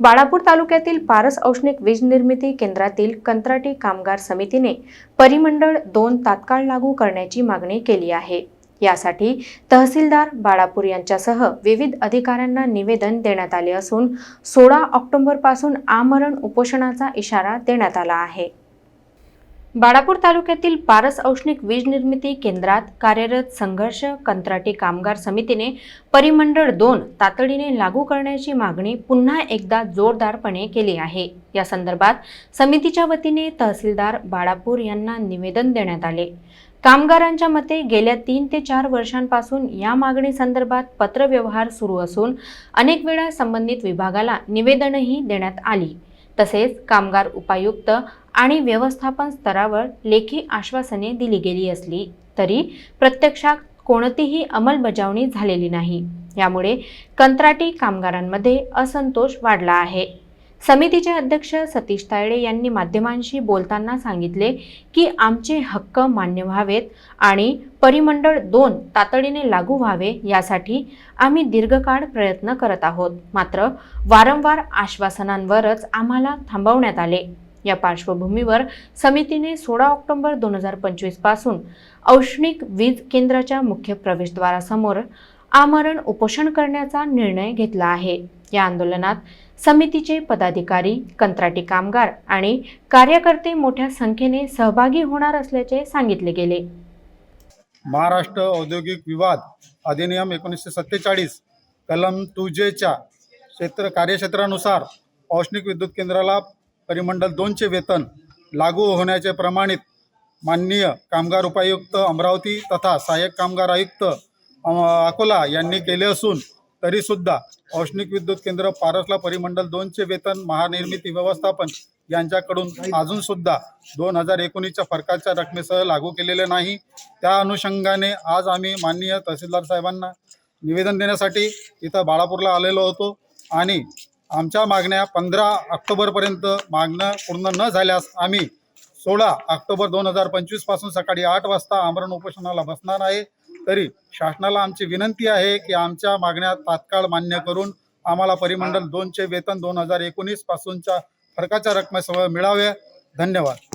बाळापूर तालुक्यातील पारस औष्णिक वीज निर्मिती केंद्रातील कंत्राटी कामगार समितीने परिमंडळ दोन तात्काळ लागू करण्याची मागणी केली आहे. यासाठी तहसीलदार बाळापूर यांच्यासह विविध अधिकाऱ्यांना निवेदन देण्यात आले असून सोळा ऑक्टोबरपासून आमरण उपोषणाचा इशारा देण्यात आला आहे. बाळापूर तालुक्यातील पारस औष्णिक वीज निर्मिती केंद्रात कार्यरत संघर्ष कंत्राटी कामगार समितीने परिमंडळ दोन तातडीने लागू करण्याची मागणी पुन्हा एकदा जोरदारपणे केली आहे. या संदर्भात समितीच्या वतीने तहसीलदार बाळापूर यांना निवेदन देण्यात आले. कामगारांच्या मते गेल्या तीन ते चार वर्षांपासून या मागणी संदर्भात पत्रव्यवहार सुरू असून अनेक वेळा संबंधित विभागाला निवेदनही देण्यात आली. तसेच कामगार उपायुक्त आणि व्यवस्थापन स्तरावर लेखी आश्वासने दिली गेली असली तरी प्रत्यक्षात कोणतीही अंमलबजावणी झालेली नाही. यामुळे कंत्राटी कामगारांमध्ये असंतोष वाढला आहे. समितीचे अध्यक्ष सतीश तायडे यांनी माध्यमांशी बोलताना सांगितले की आमचे हक्क मान्य व्हावेत आणि परिमंडळ दोन तातडीने लागू व्हावे यासाठी आम्ही दीर्घकाळ प्रयत्न करत आहोत. मात्र वारंवार आश्वासनांवरच आम्हाला थांबवण्यात आले. या पार्श्वभूमीवर समितीने सोळा ऑक्टोबर दोन हजार पंचवीसपासून औष्णिक वीज केंद्राच्या मुख्य प्रवेशद्वारासमोर आमरण उपोषण करण्याचा निर्णय घेतला आहे. या आंदोलनात समितीचे पदाधिकारी कंत्राटी कामगार आणि कार्यकर्ते मोठ्या संख्येने सहभागी होणार असल्याचे सांगितले गेले. महाराष्ट्र औद्योगिक विवाद अधिनियम एकोणीसशे सत्तेचाळीस कलम टू जेच्या क्षेत्र कार्यक्षेत्रानुसार औष्णिक विद्युत केंद्राला परिमंडल दोनचे वेतन लागू होण्याचे प्रमाणित माननीय कामगार उपायुक्त अमरावती तथा सहाय्यक कामगार आयुक्त अकोला यांनी केले असून तरीसुद्धा औष्णिक विद्युत केंद्र पारसला परिमंडल दोनचे वेतन महानिर्मिती व्यवस्थापन यांच्याकडून अजूनसुद्धा दोन हजार एकोणीसच्या फरकाच्या रकमेसह लागू केलेले नाही. त्या अनुषंगाने आज आम्ही माननीय तहसीलदार साहेबांना निवेदन देण्यासाठी इथं बाळापूरला आलेलो होतो आणि आमच्या मागण्या पंधरा ऑक्टोबरपर्यंत मागणं पूर्ण न झाल्यास आम्ही सोळा ऑक्टोबर दोन हजार पंचवीसपासून सकाळी आठ वाजता आमरण उपोषणाला बसणार आहे. तरी शासनाला आमची विनंती आहे की आमच्या मागण्या तात्काळ मान्य करून आम्हाला परिमंडल दोनचे वेतन दोन हजार एकोणीस पासूनच्या फरकाच्या रकमेसह मिळावे. धन्यवाद.